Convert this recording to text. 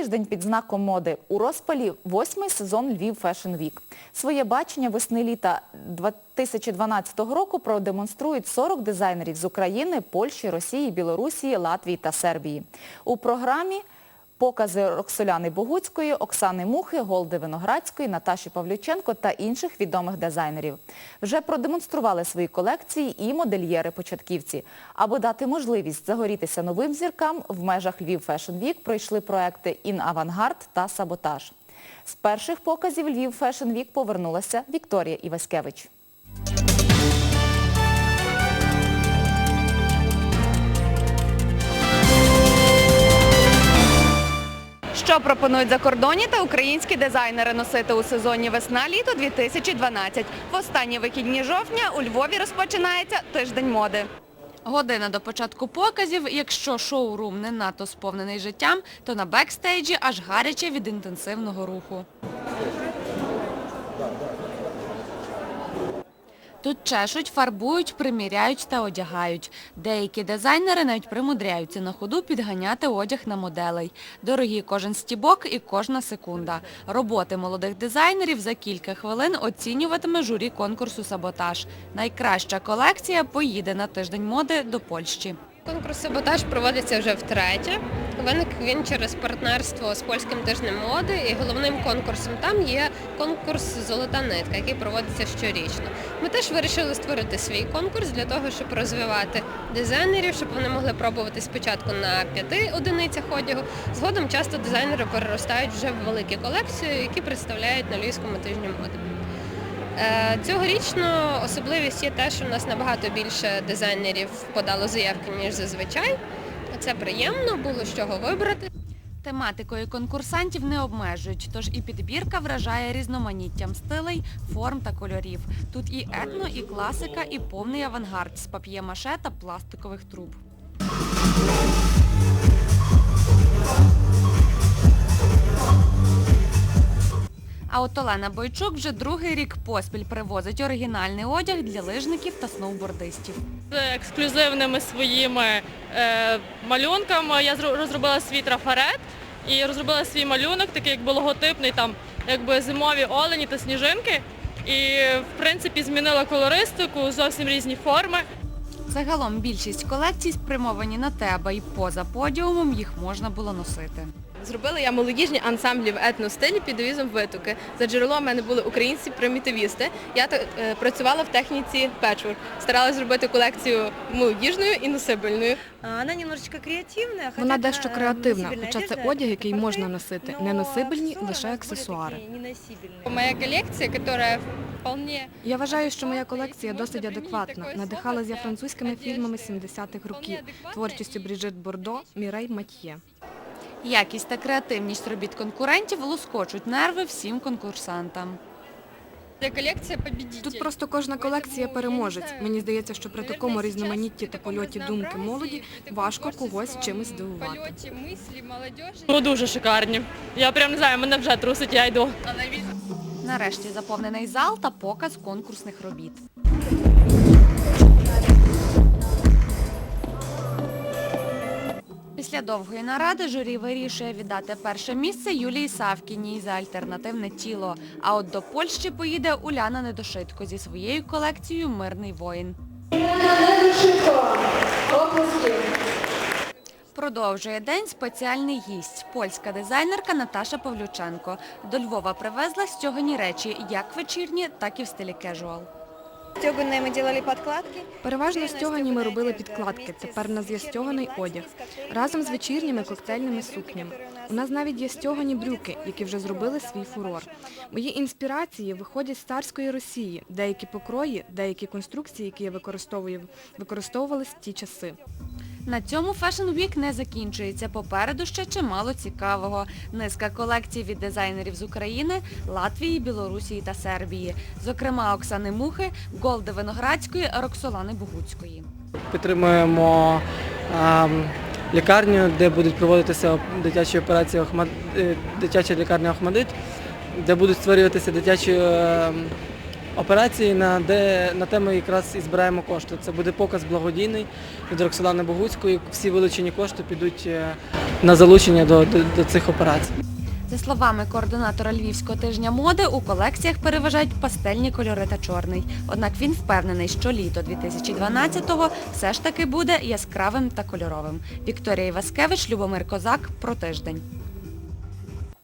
тиждень під знаком моди. У розпалі восьмий сезон Львів Fashion Week. Своє бачення весни-літа 2012 року продемонструють 40 дизайнерів з України, Польщі, Росії, Білорусі, Латвії та Сербії. У програмі покази Роксоляни Богуцької, Оксани Мухи, Голди Виноградської, Наташі Павлюченко та інших відомих дизайнерів. Вже продемонстрували свої колекції і модельєри-початківці. Аби дати можливість загорітися новим зіркам, в межах Львів Fashion Week пройшли проекти «Ін Авангард» та «Саботаж». З перших показів Львів Fashion Week повернулася Вікторія Іваськевич. Що пропонують закордонні та українські дизайнери носити у сезоні весна-літо 2012? В останні вихідні жовтня у Львові розпочинається тиждень моди. Година до початку показів. Якщо шоурум не надто сповнений життям, то на бекстейджі аж гаряче від інтенсивного руху. Тут чешуть, фарбують, приміряють та одягають. Деякі дизайнери навіть примудряються на ходу підганяти одяг на моделей. Дорогі кожен стібок і кожна секунда. Роботи молодих дизайнерів за кілька хвилин оцінюватиме журі конкурсу «Саботаж». Найкраща колекція поїде на тиждень моди до Польщі. Конкурс «Саботаж» проводиться вже втретє. Виник він через партнерство з польським тижнем моди і головним конкурсом там є конкурс Золота нитка, який проводиться щорічно. Ми теж вирішили створити свій конкурс для того, щоб розвивати дизайнерів, щоб вони могли пробувати спочатку на п'яти одиницях одягу. Згодом часто дизайнери переростають вже в великі колекції, які представляють на Львівському тижні моди. Е, Цьогорічно особливість є те, що в нас набагато більше дизайнерів подало заявки, ніж зазвичай. Це приємно, було з чого вибрати. Тематикою конкурсантів не обмежують, тож і підбірка вражає різноманіттям стилей, форм та кольорів. Тут і етно, і класика, і повний авангард з пап'є-маше та пластикових труб. А от Олена Бойчук вже другий рік поспіль привозить оригінальний одяг для лижників та сноубордистів. з ексклюзивними своїми е, малюнками. Я розробила свій трафарет і розробила свій малюнок, такий якби логотипний, там якби зимові олені та сніжинки. І в принципі змінила колористику, зовсім різні форми. Загалом більшість колекцій спрямовані на те, аби і поза подіумом їх можна було носити. Зробила я молодіжні ансамблі в етностилі під девізом витоки. За джерелом в мене були українці-примітивісти. Я е, працювала в техніці печворк. Старалася зробити колекцію молодіжною і носибельною. Вона немножечко креативна. Вона дещо креативна, хоча це одяг, який можна носити. Не носибельні, лише аксесуари. Моя колекція, яка Я вважаю, що моя колекція досить адекватна. Надихалась я французькими фільмами 70-х років, творчістю Бріджит Бордо, Мірей Матьє. Якість та креативність робіт конкурентів лоскочуть нерви всім конкурсантам. Тут просто кожна колекція переможець. Мені здається, що при такому різноманітті та польоті думки молоді важко когось чимось здивувати. Ну дуже шикарні. Я прям не знаю, мене вже трусить, я йду. Нарешті заповнений зал та показ конкурсних робіт. Після довгої наради журі вирішує віддати перше місце Юлії Савкіній за альтернативне тіло. А от до Польщі поїде Уляна Недошитко зі своєю колекцією Мирний воїн. Продовжує день спеціальний гість – польська дизайнерка Наташа Павлюченко. До Львова привезла стьогані речі як вечірні, так і в стилі кежуал. Стеганые ми делали подкладки. Переважно стьогані ми робили підкладки. Тепер у нас є стьоганий одяг. Разом з вечірніми коктейльними сукнями. У нас навіть є стьогані брюки, які вже зробили свій фурор. Мої інспірації виходять з царської Росії. Деякі покрої, деякі конструкції, які я використовую, використовувались в ті часи. На цьому Fashion Week не закінчується. Попереду ще чимало цікавого. Низка колекцій від дизайнерів з України, Латвії, Білорусі та Сербії. Зокрема, Оксани Мухи, Голди Виноградської, Роксолани Богуцької. Підтримуємо лікарню, де будуть проводитися дитячі операції е, дитяча лікарня Охмадит, де будуть створюватися дитячі ем, операції, на, де, на тему якраз і збираємо кошти. Це буде показ благодійний від Роксолани Богуцької. Всі вилучені кошти підуть е, на залучення до, до, до цих операцій. За словами координатора Львівського тижня моди, у колекціях переважають пастельні кольори та чорний. Однак він впевнений, що літо 2012-го все ж таки буде яскравим та кольоровим. Вікторія Іваскевич, Любомир Козак. Про тиждень.